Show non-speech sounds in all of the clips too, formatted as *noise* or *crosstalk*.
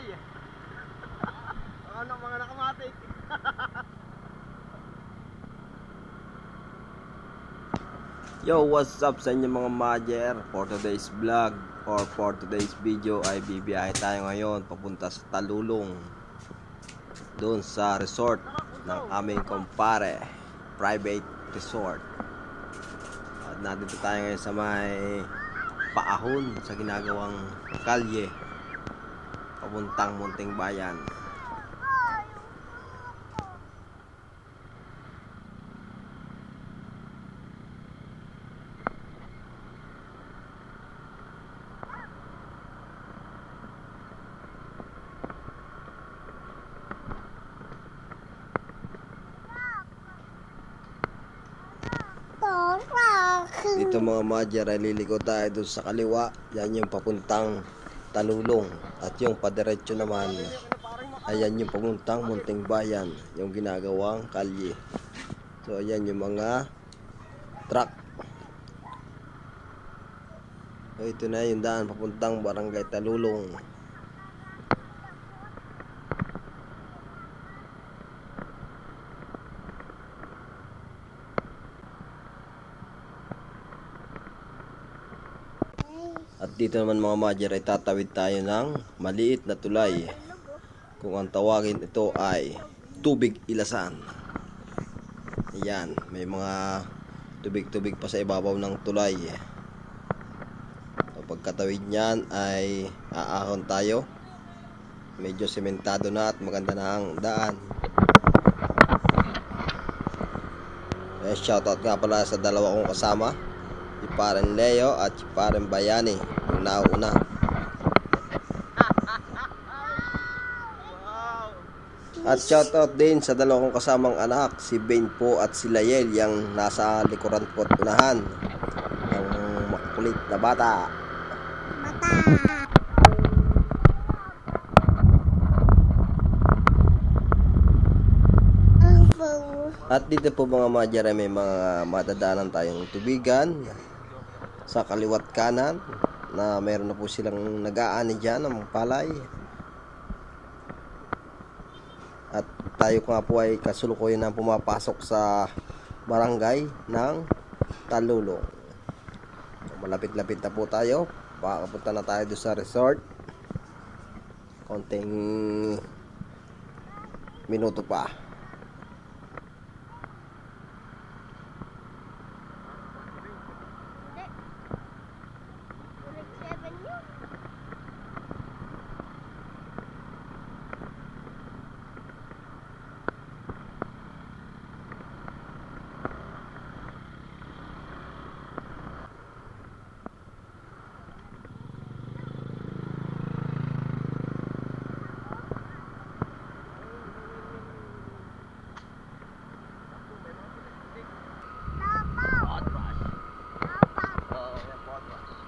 automatic tayo ay. ano, mga nakamatic. *laughs* Yo, what's up sa inyo mga Majer? For today's vlog or for today's video ay bibiyahe tayo ngayon papunta sa Talulong doon sa resort ng aming kumpare private resort at nandito tayo ngayon sa may paahon sa ginagawang kalye papuntang Munting Bayan Dito mga madya, liliko tayo doon sa kaliwa. Yan yung papuntang Talulong. At yung padiretso naman, ayan yung papuntang Munting Bayan. Yung ginagawang kalye. So ayan yung mga truck. So ito na yung daan papuntang Barangay Talulong. At dito naman mga madyer ay tatawid tayo ng maliit na tulay. Kung ang tawagin ito ay tubig ilasan. Ayan, may mga tubig-tubig pa sa ibabaw ng tulay. So, pagkatawid niyan ay aahon tayo. Medyo sementado na at maganda na ang daan. Eh, shoutout nga pala sa dalawa kong kasama si Paren Leo at si Paren Bayani yung nauna. At shoutout din sa dalawa kong kasamang anak si Ben po at si Layel yung nasa likuran ko at unahan. Ng makulit na bata at dito po mga madyan ay may mga madadaanan tayong tubigan sa kaliwat kanan na meron na po silang nag-aani dyan ng palay. At tayo nga po ay kasulukuyan na pumapasok sa barangay ng Talulong. Malapit-lapit na po tayo. Pakapunta na tayo doon sa resort. Konting minuto pa Podrush. Oo, yung podrush.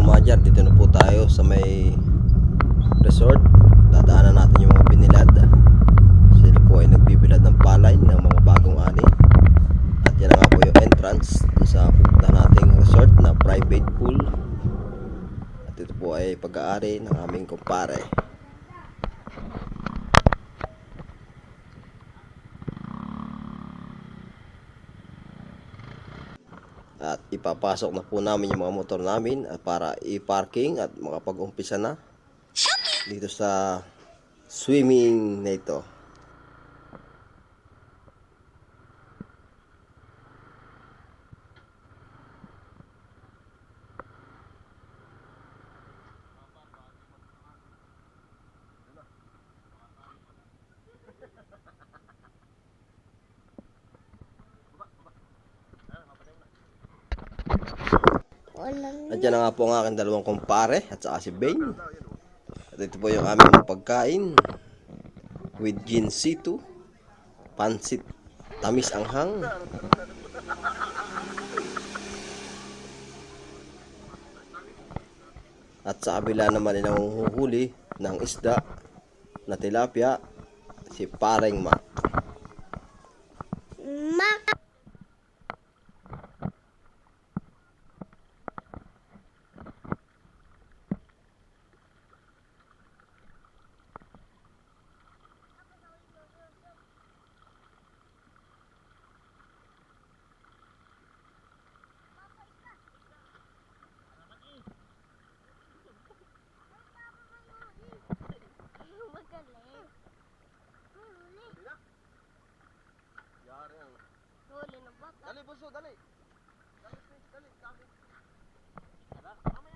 mga madyan, dito na po tayo sa may resort. Dadaanan natin yung mga binilad. Sila po ay nagbibilad ng palay ng mga bagong ani. At yan na nga po yung entrance dun sa punta nating resort na private pool. At ito po ay pag-aari ng aming kumpare. At ipapasok na po namin yung mga motor namin at para i-parking at makapag-umpisa na dito sa swimming na ito. At yan na nga po ang aking dalawang kumpare at saka si Bane. At ito po yung aming pagkain with ginsito, pansit, tamis anghang. At sa kabila naman ay nanguhuli ng isda na tilapia si Pareng Mark. Dali, buso, dali. Dali, dali. Dali. Huwag,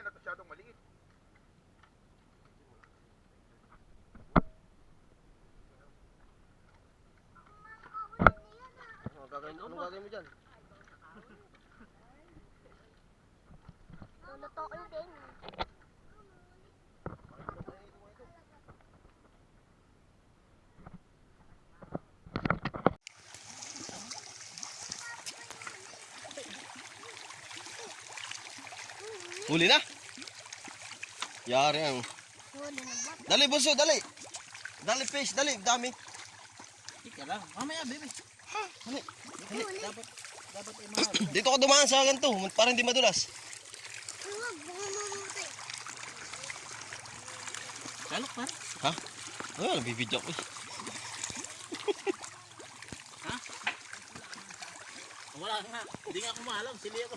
yan. At masyadong maliit. Ano gagawin, ano gagawin mo dyan? Luluto ko din. Huli na. Yari ang. Dali, buso, dali. Dali, fish, dali, dami. Ika lang. Mamaya, baby. Dali. Dapat, dapat ay mahal. *clears throat* Dito ko dumaan sa ganito, para hindi madulas. Kalok pa. Ha? Oh, nabibidyo ko. eh. Wala nga. Hindi nga ako mahalang. Sili ako.